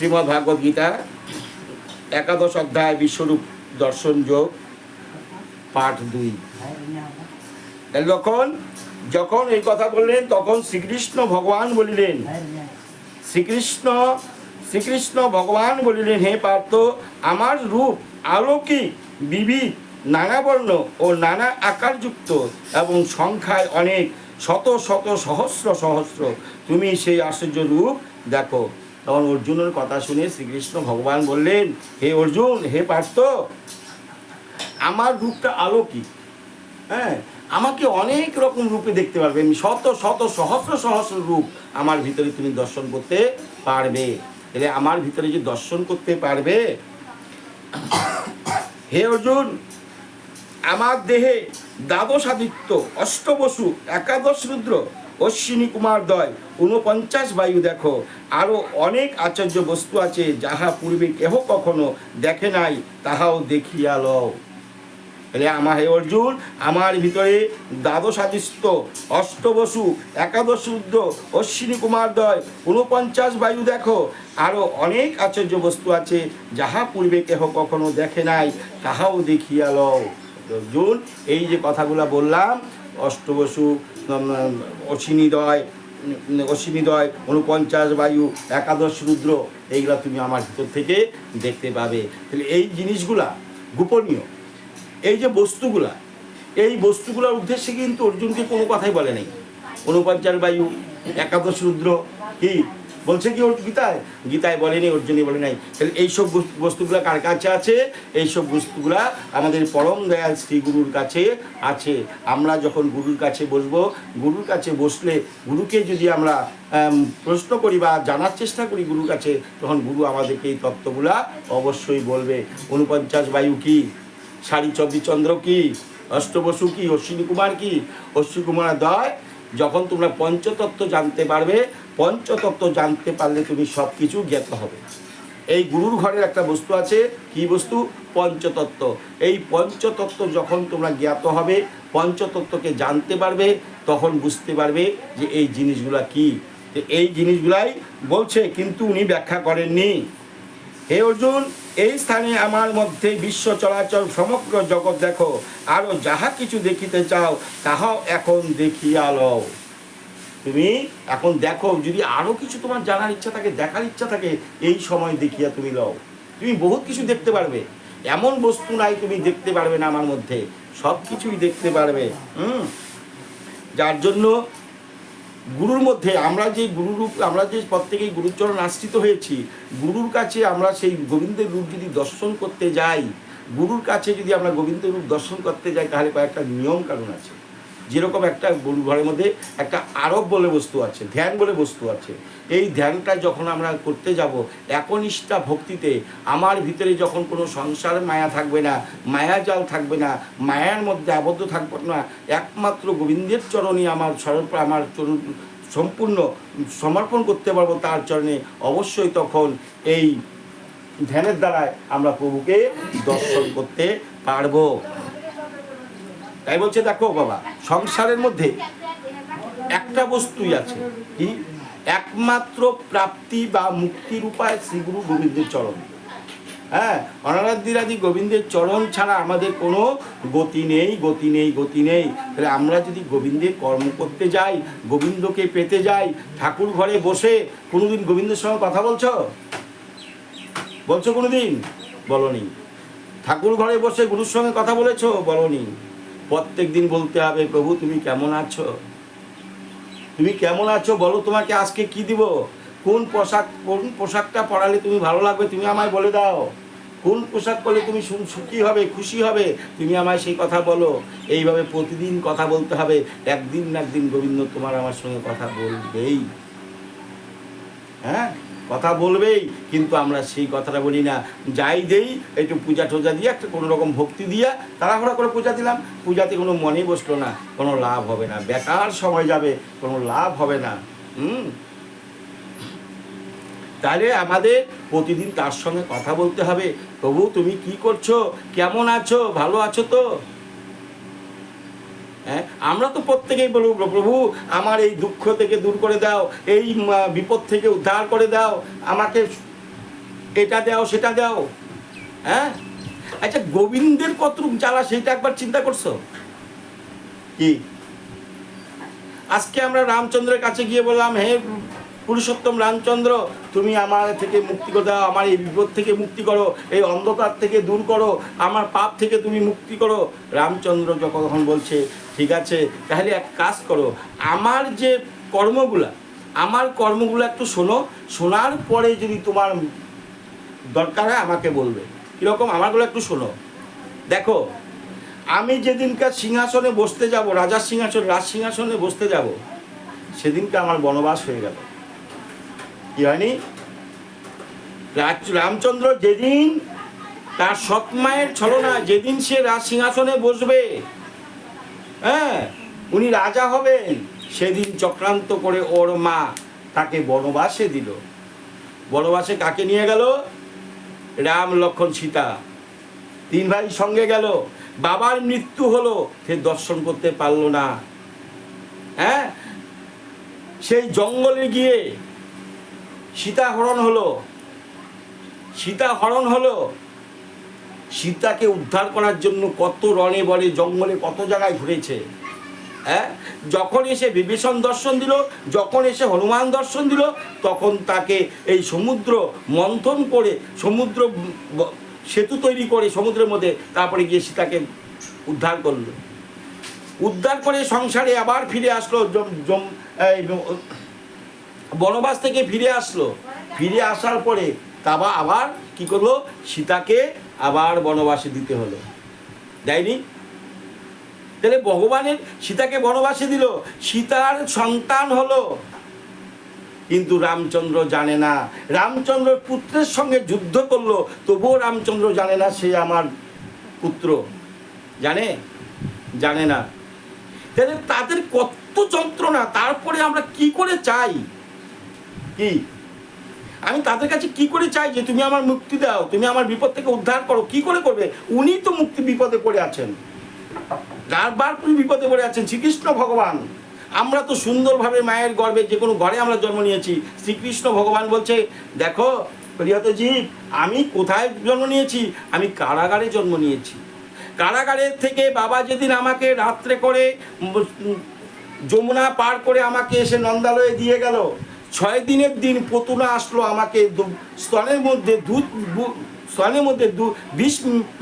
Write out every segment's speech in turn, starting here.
শ্রীমদ্ ভাগবত গীতা, একাদশ অধ্যায়, বিশ্বরূপ দর্শন যোগ, পাঠ দুই। যখন যখন এই কথা বললেন, তখন শ্রীকৃষ্ণ ভগবান বলিলেন, শ্রীকৃষ্ণ শ্রীকৃষ্ণ ভগবান বলিলেন, হে পার্থ, আমার রূপ আলৌকিক, বিবিধ নানা বর্ণ ও নানা আকারযুক্ত এবং সংখ্যায় অনেক, শত শত সহস্র সহস্র। তুমি সেই আশ্চর্য রূপ দেখো। তখন অর্জুনের কথা শুনে শ্রীকৃষ্ণ ভগবান বললেন, হে অর্জুন, হে পার্থ, আমার রূপটা আলৌকিক। হ্যাঁ আমাকে অনেক রকম রূপে দেখতে পারবে। শত শত, সহস্র সহস্র রূপ আমার ভিতরে তুমি দর্শন করতে পারবে। এলে আমার ভিতরে যে দর্শন করতে পারবে, হে অর্জুন, আমার দেহে দ্বাদশ আদিত্য অষ্টবসু, একাদশ রুদ্র অশ্বিনী কুমার দয়, ঊনপঞ্চাশ বায়ু দেখো। আরও অনেক আচার্য বস্তু আছে যাহা পূর্বে কেহ কখনো দেখে নাই, তাহাও দেখিয়া লও। তাহলে আমার হে অর্জুন, আমার ভিতরে দ্বাদশ আদিত্য অষ্টবসু, একাদশ রুদ্র, অশ্বিনী কুমার দয়, ঊনপঞ্চাশ বায়ু দেখো। আরও অনেক আচার্য বস্তু আছে যাহা পূর্বে কেহ কখনো দেখে নাই, তাহাও দেখিয়া লও। অর্জুন, এই যে কথাগুলো বললাম, অষ্টবসু অশ্বিনীদয় উম, অশ্বিনীদয় ঊনপঞ্চাশ বায়ু একাদশ রুদ্র এইগুলা তুমি আমার ভিতর থেকে দেখতে পাবে। তাহলে এই জিনিসগুলা গোপনীয়। এই যে বস্তুগুলা এই বস্তুগুলোর উদ্দেশ্যে কিন্তু অর্জুনকে কোনো কথাই বলে নাই। উনপঞ্চাশ বায়ু একাদশ রুদ্র কি? বলছে কি ওর গীতায়? গীতায় বলেনি অর্জুনই বলে নাই। তাহলে এইসব বস্তু- বস্তুগুলা কার কাছে আছে? এইসব বস্তুগুলা আমাদের পরম দয়াল শ্রী গুরুর কাছে আছে। আমরা যখন গুরুর কাছে বসবো, গুরুর কাছে বসলে গুরুকে যদি আমরা প্রশ্ন করি বা জানার চেষ্টা করি গুরুর কাছে, তখন গুরু আমাদেরকে এই তত্ত্বগুলা অবশ্যই বলবে। অনুপঞ্চাশ বায়ু কি? শাড়ি চন্দ্র কি? অষ্টবসু কি? অশ্বিনী কুমার কি? অশ্বিনী কুমার দয়, যখন তোমরা পঞ্চতত্ত্ব জানতে পারবে পঞ্চতত্ত্ব জানতে পারলে তুমি সব কিছু জ্ঞাত হবে। এই গুরুর ঘরের একটা বস্তু আছে। কি বস্তু? পঞ্চতত্ত্ব। এই পঞ্চতত্ত্ব যখন তোমরা জ্ঞাত হবে, পঞ্চতত্ত্বকে জানতে পারবে, তখন বুঝতে পারবে যে এই জিনিসগুলা কি। এই জিনিসগুলাই বলছে, কিন্তু উনি ব্যাখ্যা করেননি। হে অর্জুন, এই স্থানে আমার মধ্যে বিশ্ব চলাচল সমগ্র জগৎ দেখো। আরও যাহা কিছু দেখিতে চাও, তাহাও এখন দেখিয়া লও। তুমি এখন দেখো, যদি আরও কিছু তোমার জানার ইচ্ছা থাকে, দেখার ইচ্ছা থাকে, এই সময় দেখিয়া তুমি লও। তুমি বহুত কিছু দেখতে পারবে। এমন বস্তু নাই তুমি দেখতে পারবে না আমার মধ্যে। সব কিছুই দেখতে পারবে, হুম? যার জন্য গুরুর মধ্যে আমরা যে গুরুরূপ, আমরা যে প্রত্যেকেই গুরুচরণ আশ্রিত হয়েছি, গুরুর কাছে আমরা সেই গোবিন্দের রূপ যদি দর্শন করতে যাই, গুরুর কাছে যদি আমরা গোবিন্দের রূপ দর্শন করতে যাই, তাহলে কয়েকটা নিয়ম কারণ আছে। যেরকম একটা গরু ঘরের মধ্যে একটা আরব বলে বস্তু আছে, ধ্যান বলে বস্তু আছে। এই ধ্যানটা যখন আমরা করতে যাব, একনিষ্ঠা ভক্তিতে আমার ভিতরে যখন কোনো সংসার মায়া থাকবে না, মায়া জাল থাকবে না, মায়ার মধ্যে আবদ্ধ থাকবে না, একমাত্র গোবিন্দের চরণই আমার স্বরূপ আমার চরণ সম্পূর্ণ সমর্পণ করতে পারব তার চরণে, অবশ্যই তখন এই ধ্যানের দ্বারায় আমরা প্রভুকে দর্শন করতে পারব। তাই বলছে, দেখো বাবা, সংসারের মধ্যে একটা বস্তুই আছে, কি? একমাত্র প্রাপ্তি বা মুক্তির উপায় শ্রীগুরু গোবিন্দের চরণ। হ্যাঁ অনারাধ্যিরাদি গোবিন্দের চরণ ছাড়া আমাদের কোনো গতি নেই গতি নেই গতি নেই। তাহলে আমরা যদি গোবিন্দের কর্ম করতে যাই, গোবিন্দকে পেতে যাই, ঠাকুর ঘরে বসে কোনোদিন গোবিন্দের সঙ্গে কথা বলছো? বলছো কোনোদিন? বলনি। ঠাকুর ঘরে বসে গুরুর সঙ্গে কথা বলেছ? বলনি। প্রত্যেক দিন বলতে হবে, প্রভু, তুমি কেমন আছো? তুমি কেমন আছো? বলো তোমাকে আজকে কি দিব? কোন পোশাক, কোন পোশাকটা পরালে তুমি ভালো লাগবে, তুমি আমায় বলে দাও। কোন পোশাক পরলে তুমি সুখী হবে, খুশি হবে, তুমি আমায় সেই কথা বলো। এইভাবে প্রতিদিন কথা বলতে হবে। একদিন না একদিন গোবিন্দ তোমার আমার সঙ্গে কথা বলবেই। হ্যাঁ? কথা বলবেই, কিন্তু আমরা সেই কথাটা বলি না। যাই দেই, একটু পূজা টোজা দিয়ে, একটা কোনো রকম ভক্তি দিয়ে তাড়াহুড়া করে পূজা দিলাম। পূজাতে কোনো মনে বসল না, কোনো লাভ হবে না। বেকার সময় যাবে, কোনো লাভ হবে না। হুম? তাহলে আমাদের প্রতিদিন তার সঙ্গে কথা বলতে হবে। প্রভু তুমি কি করছ? কেমন আছো? ভালো আছো তো? হ্যাঁ? আমরা তো প্রত্যেকেই বলব প্রভু, আমার এই দুঃখ থেকে দূর করে দাও, এই বিপদ থেকে উদ্ধার করে দাও, আমাকে এটা দাও, সেটা দাও। হ্যাঁ? আচ্ছা গোবিন্দের কতটুক জ্বালা সেটা একবার চিন্তা করছ? কি? আজকে আমরা রামচন্দ্রের কাছে গিয়ে বললাম, হে পুরুষোত্তম রামচন্দ্র, তুমি আমার থেকে মুক্তি করে দাও আমার এই বিপদ থেকে মুক্তি করো, এই অন্ধকার থেকে দূর করো, আমার পাপ থেকে তুমি মুক্তি করো। রামচন্দ্র যখন বলছে, ঠিক আছে, তাহলে এক কাজ করো, আমার যে কর্মগুলা, আমার কর্মগুলো একটু শোনো, শোনার পরে যদি তোমার দরকার হয় আমাকে বলবে। কীরকম? আমারগুলো একটু শোনো। দেখো, আমি যেদিনকার সিংহাসনে বসতে যাব, রাজার সিংহাসন, রাজ সিংহাসনে বসতে যাব, সেদিনকে আমার বনবাস হয়ে গেল। কি রামচন্দ্র যেদিন তার সৎ সৎমায়ের ছলনা, যেদিন সে রাজ সিংহাসনে বসবে হ্যাঁ উনি রাজা হবেন, সেদিন চক্রান্ত করে ওর মা তাকে বনবাসে দিল। বনবাসে কাকে নিয়ে গেল? রাম, লক্ষণ, সীতা। তিন ভাই সঙ্গে গেল। বাবার মৃত্যু হলো, সে দর্শন করতে পারল না। হ্যাঁ সেই জঙ্গলে গিয়ে সীতা হরণ হলো। সীতা হরণ হলো। সীতাকে উদ্ধার করার জন্য কত রণে বলে জঙ্গলে কত জায়গায় ঘুরেছে। হ্যাঁ? যখন এসে বিভীষণ দর্শন দিল, যখন এসে হনুমান দর্শন দিল, তখন তাকে এই সমুদ্র মন্থন করে, সমুদ্র সেতু তৈরি করে সমুদ্রের মধ্যে, তারপরে গিয়ে সীতাকে উদ্ধার করল। উদ্ধার করে সংসারে আবার ফিরে আসলো, জম- বনবাস থেকে ফিরে আসলো। ফিরে আসার পরে তাবা আবার কি করল? সীতাকে আবার বনবাসে দিতে হলো। দেয়নি? তাহলে ভগবানের সীতাকে বনবাসে দিল। সীতার সন্তান হলো। কিন্তু রামচন্দ্র জানে না। রামচন্দ্র পুত্রের সঙ্গে যুদ্ধ করল। তবুও রামচন্দ্র জানে না সে আমার পুত্র। জানে? জানে না। তাহলে তাদের কত যন্ত্রণা। তারপরে আমরা কি করে চাই? কি? আমি তাদের কাছে কি করে চাই যে তুমি আমার মুক্তি দাও, তুমি আমার বিপদ থেকে উদ্ধার করো, কি করে করবে? উনি তো মুক্তি বিপদে পড়ে আছেন। বারবার তুমি বিপদে পড়ে আছেন শ্রীকৃষ্ণ ভগবান। আমরা তো সুন্দরভাবে মায়ের গর্ভে যে কোনো ঘরে আমরা জন্ম নিয়েছি। শ্রীকৃষ্ণ ভগবান বলছে, দেখো, প্রিয়তজি, আমি কোথায় জন্ম নিয়েছি? আমি কারাগারে জন্ম নিয়েছি। কারাগারের থেকে বাবা যেদিন আমাকে রাত্রে করে যমুনা পার করে আমাকে এসে নন্দালয়ে দিয়ে গেল ছয় দিনের দিন পতুনা আসলো আমাকে স্তনের মধ্যে দুধ স্তনের মধ্যে দু বিষ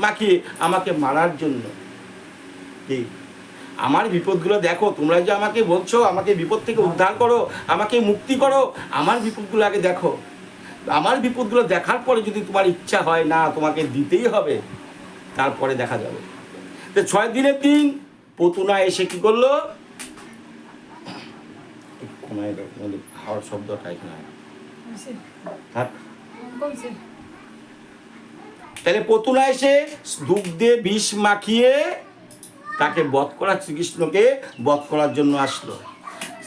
মাখিয়ে আমাকে মারার জন্য। আমার বিপদগুলো দেখো, তোমরা যে আমাকে বলছো, আমাকে বিপদ থেকে উদ্ধার করো, আমাকে মুক্তি করো, আমার বিপদগুলো আগে দেখো। আমার বিপদগুলো দেখার পরে যদি তোমার ইচ্ছা হয়, না, তোমাকে দিতেই হবে, তারপরে দেখা যাবে। তো ছয় দিনের দিন পতুনা এসে কি করল? হাওয়ার শব্দটা এখানে থাক। তাহলে পতুনা এসে দুধ দিয়ে বিষ মাখিয়ে তাকে বধ করা শ্রীকৃষ্ণকে বধ করার জন্য আসলো।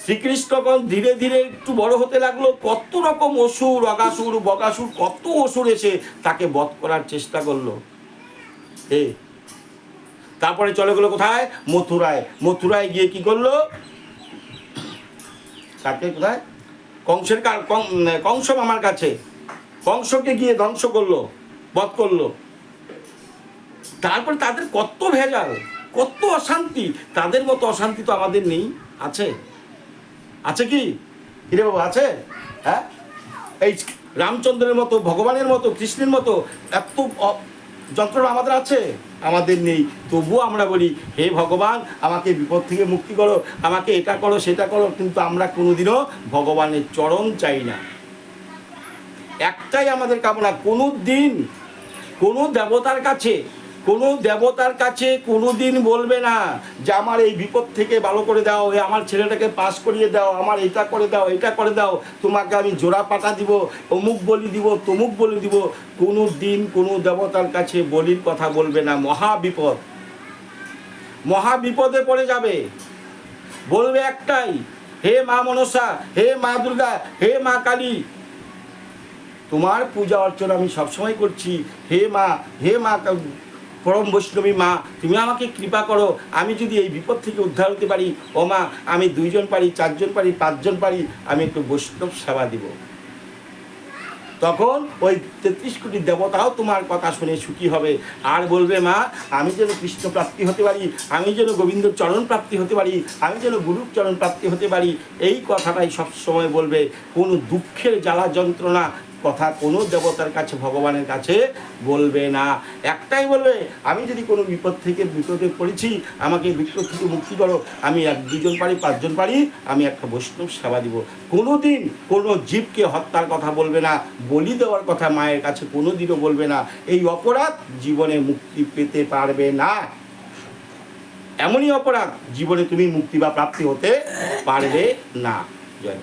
শ্রীকৃষ্ণ ধীরে ধীরে একটু বড় হতে লাগল কত রকম অসুর অগাসুর বগাসুর কত অসুর এসে তাকে বধ করার চেষ্টা করল। এ তারপরে চলে গেলো কোথায়? মথুরায়। মথুরায় গিয়ে কি করল? তাকে কোথায়? কংসের কংস মামার কাছে। কংসকে গিয়ে ধ্বংস করল, বধ করল। তারপর তাদের কত ভেজাল, কত অশান্তি। তাদের মতো অশান্তি তো আমাদের নেই। আছে? আছে কি? হিরে বাবু, আছে? হ্যাঁ? এই রামচন্দ্রের মতো, ভগবানের মতো, কৃষ্ণের মতো, এত যন্ত্রণা আমাদের আছে। আমাদের নেই। তবুও আমরা বলি, হে ভগবান, আমাকে বিপদ থেকে মুক্তি করো। আমাকে এটা করো, সেটা করো। কিন্তু আমরা কোনোদিনও ভগবানের চরণ চাই না। একটাই আমাদের কামনা কোনো দিন কোনো দেবতার কাছে কোনো দেবতার কাছে কোনো দিন বলবে না যে আমার এই বিপদ থেকে ভালো করে দাও আমার ছেলেটাকে পাস করিয়ে দাও, আমার এটা করে দাও, এটা করে দাও, তোমাকে আমি জোড়া পাটা দিব, অমুক বলি দিব, তমুক বলি দিব। কোনো দিন কোনো দেবতার কাছে বলির কথা বলবে না। মহা বিপদ। মহা বিপদে পড়ে যাবে। বলবে একটাই, হে মা মনসা, হে মা দুর্গা, হে মা কালী। তোমার পূজা অর্চনা আমি সবসময় করছি। হে মা হে মা পরম বৈষ্ণবী মা, তুমি আমাকে কৃপা করো, আমি যদি এই বিপদ থেকে উদ্ধার হতে পারি, ও মা, আমি দুইজন পারি, চারজন পারি, পাঁচজন পারি, আমি একটু বৈষ্ণব সেবা দিব। তখন ওই তেত্রিশ কোটি দেবতাও তোমার কথা শুনে সুখী হবে। আর বলবে, মা, আমি যেন কৃষ্ণ প্রাপ্তি হতে পারি, আমি যেন গোবিন্দ চরণ প্রাপ্তি হতে পারি, আমি যেন গুরুর চরণ প্রাপ্তি হতে পারি, এই কথাটাই সবসময় বলবে। কোনো দুঃখের জ্বালা যন্ত্রণা কথা কোনো দেবতার কাছে, ভগবানের কাছে বলবে না। একটাই বলবে, আমি যদি কোনো বিপদ থেকে বিপদে পড়েছি, আমাকে বিপদ থেকে মুক্তি করো। আমি এক, দুজন পারি, পাঁচজন পারি, আমি একটা বৈষ্ণব সেবা দিব। কোনো দিন কোনো জীবকে হত্যার কথা বলবে না, বলি দেওয়ার কথা মায়ের কাছে কোনো দিনও বলবে না। এই অপরাধ জীবনে মুক্তি পেতে পারবে না। এমনই অপরাধ জীবনে তুমি মুক্তি বা প্রাপ্তি হতে পারবে না। জয়।